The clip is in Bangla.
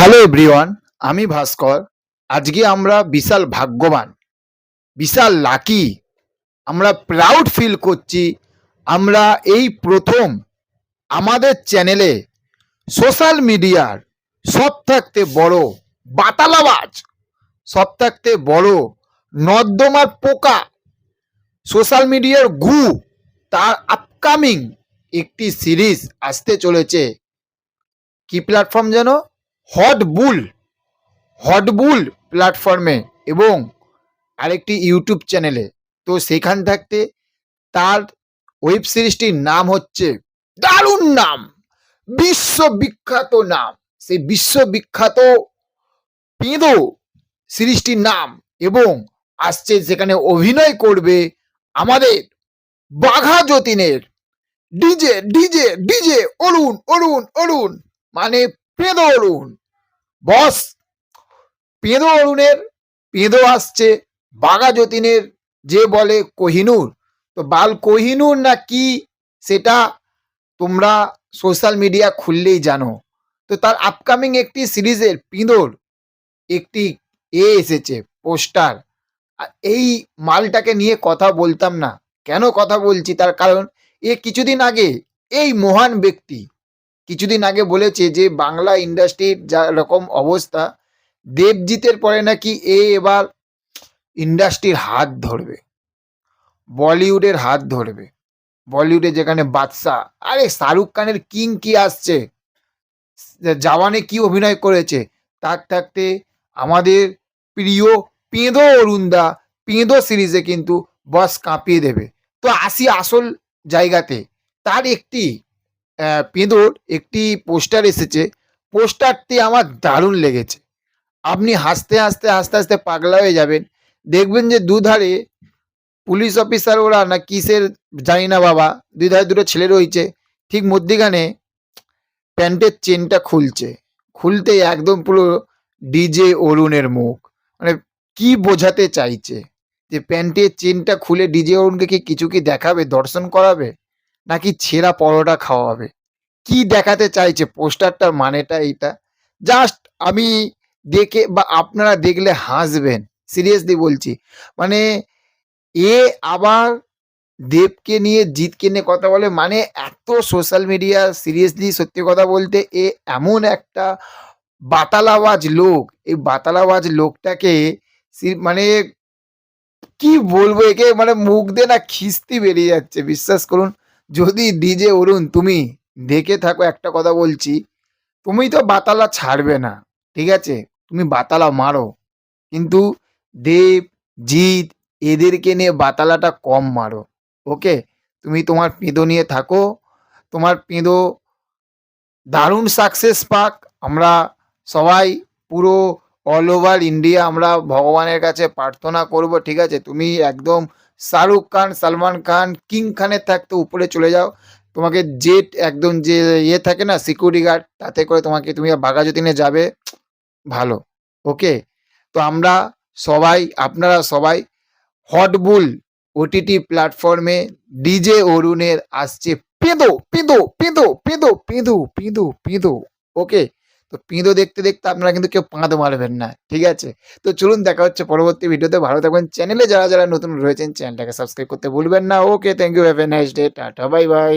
হ্যালো এভরিওয়ান, আমি ভাস্কর। আজকে আমরা বিশাল ভাগ্যবান, বিশাল লাকি, আমরা প্রাউড ফিল করছি। আমরা এই প্রথম আমাদের চ্যানেলে সোশ্যাল মিডিয়ার সব থাকতে বড় বাতালাবাজ, সব থাকতে বড় নর্দমার পোকা সোশ্যাল মিডিয়ার গু, তার আপকামিং একটি সিরিজ আসতে চলেছে। কি প্ল্যাটফর্ম যেন? হট বুল প্ল্যাটফর্মে এবং আরেকটি ইউটিউব চ্যানেলে তো সেখান থাকতে তার ওয়েব সিরিজটির নাম হচ্ছে দারুণ নাম, বিশ্ববিখ্যাত নাম। সেই বিশ্ববিখ্যাত পেঁদো সিরিজটির নাম এবং আসছে সেখানে অভিনয় করবে আমাদের Bagha যতীনের DJ DJ DJ, Arun Arun Arun মানে পেঁদো অরুণ। বস, পেঁদো অরুণের, পেঁদো আসছে, বাঘা যতীনের, যে বলে কোহিনুর। তো বাল কোহিনুর না কি, সেটা তোমরা সোশ্যাল মিডিয়া খুললেই জানো। তো তার আপকামিং একটি সিরিজের পিঁদোর একটি এ এসেছে, পোস্টার। এই মালটাকে নিয়ে কথা বলতাম না। কেন কথা বলছি? তার কারণ এ কিছুদিন আগে এই মহান ব্যক্তি কিছুদিন আগে বলেছে যে বাংলা ইন্ডাস্ট্রির যা রকম অবস্থা, দেবজিতের পরে নাকি এ এবার ইন্ডাস্ট্রির হাত ধরবে, বলিউডের হাত ধরবে, বলিউডে যেখানে বাদশাহ, আরে শাহরুখ খানের কিং কি আসছে? জওয়ানে কি অভিনয় করেছে? তার থাকতে আমাদের প্রিয় পেঁদো অরুণদা, পেঁদো সিরিজে কিন্তু বস কাঁপিয়ে দেবে। তো আসি আসল জায়গাতে, তার একটি পেঁদোর একটি পোস্টার এসেছে। পোস্টারটি আমার দারুণ লেগেছে। আপনি হাসতে হাসতে হাসতে হাসতে পাগলা হয়ে যাবেন। দেখবেন যে দুধারে পুলিশ অফিসার ওরা না কিসের জানি না বাবা দুই ধারে দুটো ছেলে রয়েছে। ঠিক মধ্যিখানে প্যান্টের চেনটা খুলছে। খুলতেই একদম পুরো ডিজে অরুণের মুখ। মানে কি বোঝাতে চাইছে যে প্যান্টের চেনটা খুলে ডিজে অরুণকে কি কিছু কি দেখাবে, দর্শন করাবে? নাকি ছেঁড়া পরোটা খাওয়াবে? কি দেখাতে চাইছে? পোস্টারটার মানেটা এইটা। জাস্ট আমি দেখে বা আপনারা দেখলে হাসবেন। সিরিয়াসলি বলছি। মানে এ আবার দেবকে নিয়ে জিতকে নিয়ে কথা বলে মানে এত সোশ্যাল মিডিয়া সিরিয়াসলি সত্যি কথা বলতে এ এমন একটা বাতালাবাজ লোক। এই বাতালাবাজ লোকটাকে মানে কি বলব একে? মানে মুখ দিয়ে না খিস্তি বেরিয়ে যাচ্ছে। বিশ্বাস করুন যদি ডিজে অরুণ, তুমি দেখে থাকো একটা কথা বলছি, তুমি তো বাতালা ছাড়বে না, ঠিক আছে? তুমি বাতালা মারো। কিন্তু দেব, জিৎ এদেরকে নিয়ে বাতালাটা কম মারো ওকে তুমি তোমার পেঁদো নিয়ে থাকো। তোমার পেঁদো দারুণ সাকসেস পাক। আমরা সবাই পুরো অল ওভার ইন্ডিয়া আমরা ভগবানের কাছে প্রার্থনা করব, ঠিক আছে? তুমি একদম শাহরুখ খান, সালমান খান, কিং খানের থাকতে উপরে চলে যাও। তোমাকে জেট একদম যে ইয়ে থাকে না সিকিউরিটি গার্ড তাতে করে তোমাকে তুমি বাঘাযতীনে যাবে, ভালো ওকে তো আমরা সবাই, আপনারা সবাই হটবুল ওটিটি প্ল্যাটফর্মে ডিজে অরুণের আসছে, পেঁদো পেঁদো পেঁদো পেঁদো পেঁদো পেঁদো পেঁদো ওকে তো পিঁদো দেখতে দেখতে আপনারা কিন্তু কেউ পাঁদ মারবেন না, ঠিক আছে? তো চলুন দেখা হচ্ছে পরবর্তী ভিডিওতে। ভালো থাকবেন চ্যানেলে, যারা যারা নতুন রয়েছেন চ্যানেলটাকে সাবস্ক্রাইব করতে ভুলবেন না। Okay thank you have a nice day tata bye bye